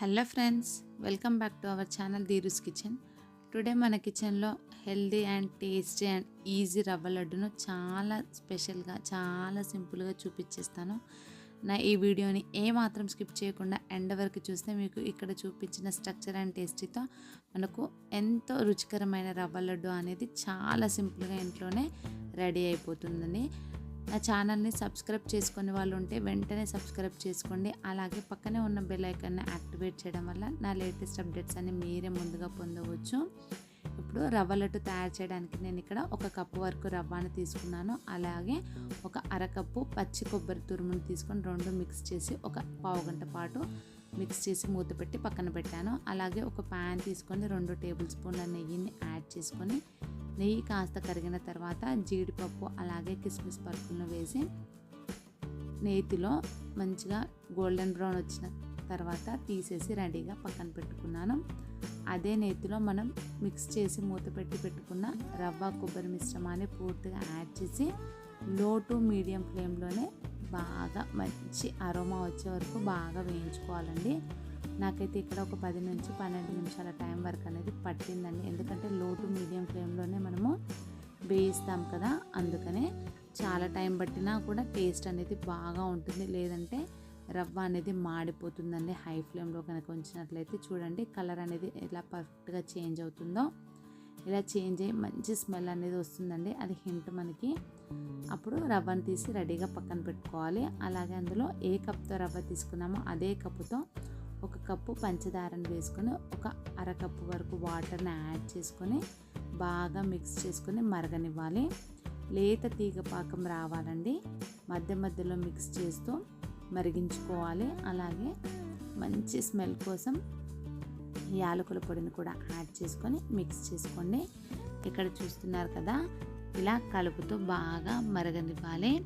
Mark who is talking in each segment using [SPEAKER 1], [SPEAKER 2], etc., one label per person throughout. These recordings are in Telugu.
[SPEAKER 1] Hello friends welcome back to our channel Dheeru's kitchen. Today మన కిచెన్లో healthy and tasty and easy rava లడ్డును చాలా స్పెషల్గా చాలా సింపుల్గా చూపించేస్తాను. నా ఈ వీడియోని ఏమాత్రం స్కిప్ చేయకుండా ఎండ్ వరకు చూస్తే మీకు ఇక్కడ చూపించిన స్ట్రక్చర్ అండ్ టేస్టీతో మనకు ఎంతో రుచికరమైన రవ్వ లడ్డు అనేది చాలా సింపుల్గా ఇంట్లోనే రెడీ అయిపోతుందని. నా ఛానల్ని సబ్స్క్రైబ్ చేసుకునే వాళ్ళు ఉంటే వెంటనే సబ్స్క్రైబ్ చేసుకోండి. అలాగే పక్కనే ఉన్న బెల్ ఐకాన్ని యాక్టివేట్ చేయడం వల్ల నా లేటెస్ట్ అప్డేట్స్ అన్ని మీరే ముందుగా పొందవచ్చు. ఇప్పుడు రవ్వ లడ్డు తయారు చేయడానికి నేను ఇక్కడ ఒక కప్పు వరకు రవ్వను తీసుకున్నాను. అలాగే ఒక అరకప్పు పచ్చి కొబ్బరి తురుమును తీసుకొని రెండు మిక్స్ చేసి ఒక పావు గంట పాటు మిక్స్ చేసి మూత పెట్టి పక్కన పెట్టాను. అలాగే ఒక ప్యాన్ తీసుకొని రెండు టేబుల్ స్పూన్ల నెయ్యిని యాడ్ చేసుకొని నెయ్యి కాస్త కరిగిన తర్వాత జీడిపప్పు అలాగే కిస్మిస్ పరుపులను వేసి నేతిలో మంచిగా గోల్డెన్ బ్రౌన్ వచ్చిన తర్వాత తీసేసి రెడీగా పక్కన పెట్టుకున్నాను. అదే నేతిలో మనం మిక్స్ చేసి మూత పెట్టి పెట్టుకున్న రవ్వ కొబ్బరి మిశ్రమాన్ని పూర్తిగా యాడ్ చేసి లో టు మీడియం ఫ్లేమ్లోనే బాగా మంచి అరోమా వచ్చే వరకు బాగా వేయించుకోవాలండి. నాకైతే ఇక్కడ ఒక పది నుంచి పన్నెండు నిమిషాల టైం వరకు అనేది పట్టిందండి. ఎందుకంటే లోటు మీడియం ఫ్లేమ్లోనే మనము వేయిస్తాం కదా అందుకనే చాలా టైం పట్టినా కూడా టేస్ట్ అనేది బాగా ఉంటుంది. లేదంటే రవ్వ అనేది మాడిపోతుందండి హై ఫ్లేమ్లో కనుక ఉంచినట్లయితే. చూడండి కలర్ అనేది ఎలా పర్ఫెక్ట్గా చేంజ్ అవుతుందో ఇలా చేంజ్ అయ్యి మంచి స్మెల్ అనేది వస్తుందండి. అది హింట్ మనకి. అప్పుడు రవ్వను తీసి రెడీగా పక్కన పెట్టుకోవాలి. అలాగే అందులో ఏ కప్తో రవ్వ తీసుకున్నామో అదే కప్పుతో ఒక కప్పు పంచదారను వేసుకొని ఒక అరకప్పు వరకు వాటర్ని యాడ్ చేసుకొని బాగా మిక్స్ చేసుకొని మరగనివ్వాలి. లేత తీగ పాకం రావాలండి. మధ్య మధ్యలో మిక్స్ చేస్తూ మరిగించుకోవాలి. అలాగే మంచి స్మెల్ కోసం యాలకుల పొడిని కూడా యాడ్ చేసుకొని మిక్స్ చేసుకోండి. ఇక్కడ చూస్తున్నారు కదా ఇలా కలుపుతూ బాగా మరగనివ్వాలి.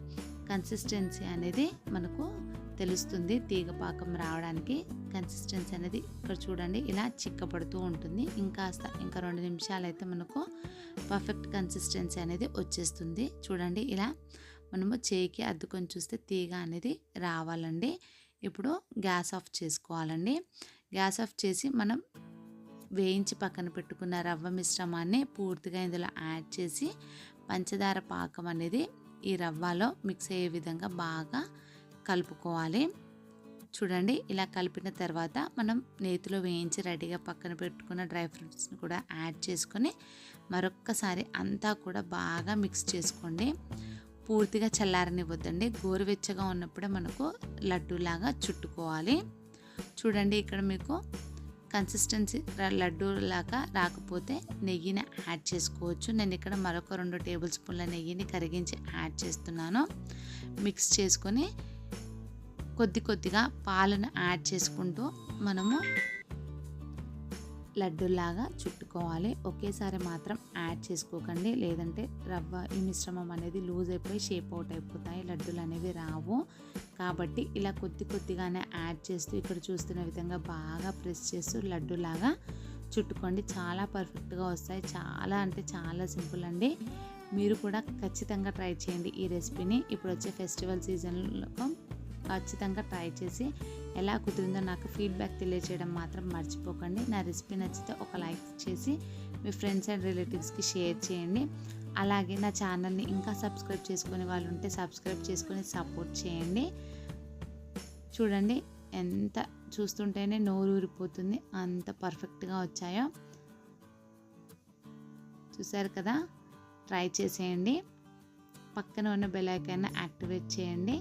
[SPEAKER 1] కన్సిస్టెన్సీ అనేది మనకు తెలుస్తుంది. తీగ పాకం రావడానికి కన్సిస్టెన్సీ అనేది ఇక్కడ చూడండి ఇలా చిక్కపడుతూ ఉంటుంది. ఇంకాస్త ఇంకా రెండు నిమిషాలు అయితే మనకు పర్ఫెక్ట్ కన్సిస్టెన్సీ అనేది వచ్చేస్తుంది. చూడండి ఇలా మనము చేయికి అద్దుకొని చూస్తే తీగ అనేది రావాలండి. ఇప్పుడు గ్యాస్ ఆఫ్ చేసుకోవాలండి. గ్యాస్ ఆఫ్ చేసి మనం వేయించి పక్కన పెట్టుకున్న రవ్వ మిశ్రమాన్ని పూర్తిగా ఇందులో యాడ్ చేసి పంచదార పాకం అనేది ఈ రవ్వలో మిక్స్ అయ్యే విధంగా బాగా కలుపుకోవాలి. చూడండి ఇలా కలిపిన తర్వాత మనం నేతిలో వేయించి రెడీగా పక్కన పెట్టుకున్న డ్రై ఫ్రూట్స్ని కూడా యాడ్ చేసుకొని మరొక్కసారి అంతా కూడా బాగా మిక్స్ చేసుకోండి. పూర్తిగా చల్లారనివ్వద్దండి. గోరువెచ్చగా ఉన్నప్పుడే మనకు లడ్డూలాగా చుట్టుకోవాలి. చూడండి ఇక్కడ మీకు కన్సిస్టెన్సీ లడ్డూలాగా రాకపోతే నెయ్యిని యాడ్ చేసుకోవచ్చు. నేను ఇక్కడ మరొక రెండు టేబుల్ స్పూన్ల నెయ్యిని కరిగించి యాడ్ చేస్తున్నాను. మిక్స్ చేసుకొని కొద్ది కొద్దిగా పాలను యాడ్ చేసుకుంటూ మనము లడ్డూలాగా చుట్టుకోవాలి. ఒకేసారి మాత్రం యాడ్ చేసుకోకండి. లేదంటే రవ్వ ఈ మిశ్రమం అనేది లూజ్ అయిపోయి షేప్ అవుట్ అయిపోతాయి. లడ్డూలు అనేవి రావు. కాబట్టి ఇలా కొద్ది కొద్దిగానే యాడ్ చేస్తూ ఇక్కడ చూస్తున్న విధంగా బాగా ప్రెస్ చేస్తూ లడ్డూలాగా చుట్టుకోండి. చాలా పర్ఫెక్ట్గా వస్తాయి. చాలా అంటే చాలా సింపుల్ అండి. మీరు కూడా ఖచ్చితంగా ట్రై చేయండి ఈ రెసిపీని. ఇప్పుడు వచ్చే ఫెస్టివల్ సీజన్లో ఖచ్చితంగా ట్రై చేసి ఎలా కుదిరిందో నాకు ఫీడ్బ్యాక్ తెలియజేయడం మాత్రం మర్చిపోకండి. నా రెసిపీ నచ్చితే ఒక లైక్ చేసి మీ ఫ్రెండ్స్ అండ్ రిలేటివ్స్కి షేర్ చేయండి. అలాగే నా ఛానల్ని ఇంకా సబ్స్క్రైబ్ చేసుకునే వాళ్ళు ఉంటే సబ్స్క్రైబ్ చేసుకొని సపోర్ట్ చేయండి. చూడండి ఎంత చూస్తుంటేనే నోరు ఊరిపోతుంది. అంత పర్ఫెక్ట్గా వచ్చాయో. చూసారు కదా? ట్రై చేసేయండి. పక్కన ఉన్న బెల్ ఐకాన్ని యాక్టివేట్ చేయండి.